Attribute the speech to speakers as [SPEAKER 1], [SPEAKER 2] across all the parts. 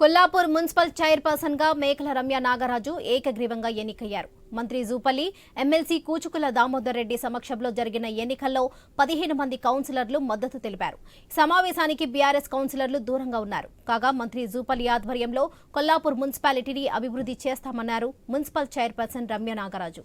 [SPEAKER 1] Kollapur municipal చైర్పర్సన్గా మేకల రమ్య నాగరాజు ఏకగ్రీవంగా ఎన్నికయ్యారు. మంత్రి జూపల్లి ఎమ్మెల్సీ కూచుకుల దామోదర్ రెడ్డి సమక్షంలో జరిగిన ఎన్నికల్లో పదిహేను మంది కౌన్సిలర్లు మద్దతు తెలిపారు. సమావేశానికి బీఆర్ఎస్ కౌన్సిలర్లు దూరంగా ఉన్నారు. కాగా మంత్రి జూపల్లి ఆధ్వర్యంలో కొల్లాపూర్ మున్సిపాలిటీని అభివృద్ధి చేస్తామన్నారు మున్సిపల్ చైర్పర్సన్ రమ్య నాగరాజు.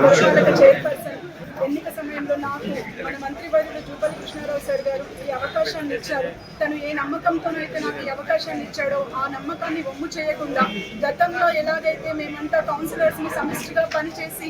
[SPEAKER 2] గోశాలకు చైర్పర్సన్. ఎన్నిక సమయంలో నాకు మన మంత్రి వర్యులు జూపల్లి కృష్ణారావు సార్ గారు ఈ అవకాశాన్ని ఇచ్చారు. తను ఏ నమ్మకంతోనైతే నాకు ఈ అవకాశాన్ని ఇచ్చాడో ఆ నమ్మకాన్ని ఒమ్ము చేయకుండా గతంలో ఎలాగైతే మేమంతా కౌన్సిలర్స్ని సమిష్టిగా పనిచేసి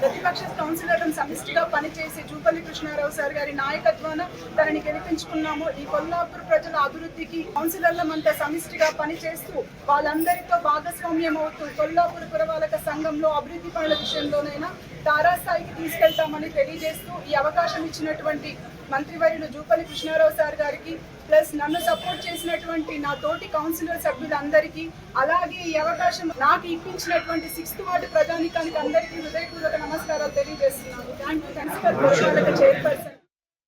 [SPEAKER 2] ప్రతిపక్ష కౌన్సిలర్లను సమిష్టిగా పనిచేసి జూపల్లి కృష్ణారావు సార్ గారి నాయకత్వాన తనని గెలిపించుకున్నామో. ఈ కొల్లాపూర్ ప్రజల అభివృద్ధికి కౌన్సిలర్లమంతా సమిష్టిగా పనిచేస్తూ వాళ్ళందరితో భాగస్వామ్యం అవుతూ కొల్లాపూర్ పురపాలక సంఘంలో అభివృద్ధి పనుల విషయంలోనైనా తారాస్థాయికి తీసుకెళ్తామని తెలియజేస్తూ ఈ అవకాశం ఇచ్చినటువంటి మంత్రివర్యులు జూపల్లి కృష్ణారావు సార్ గారికి ప్లస్ నన్ను సపోర్ట్ చేసినటువంటి నా తోటి కౌన్సిలర్ సభ్యులందరికీ అలాగే ఈ అవకాశం నాకు ఇప్పించినటువంటి సిక్స్త్ వార్డు ప్రజానికానికి అందరికీ హృదయపూర్వక నమస్కారాలు తెలియజేస్తున్నాను. Thank you chairperson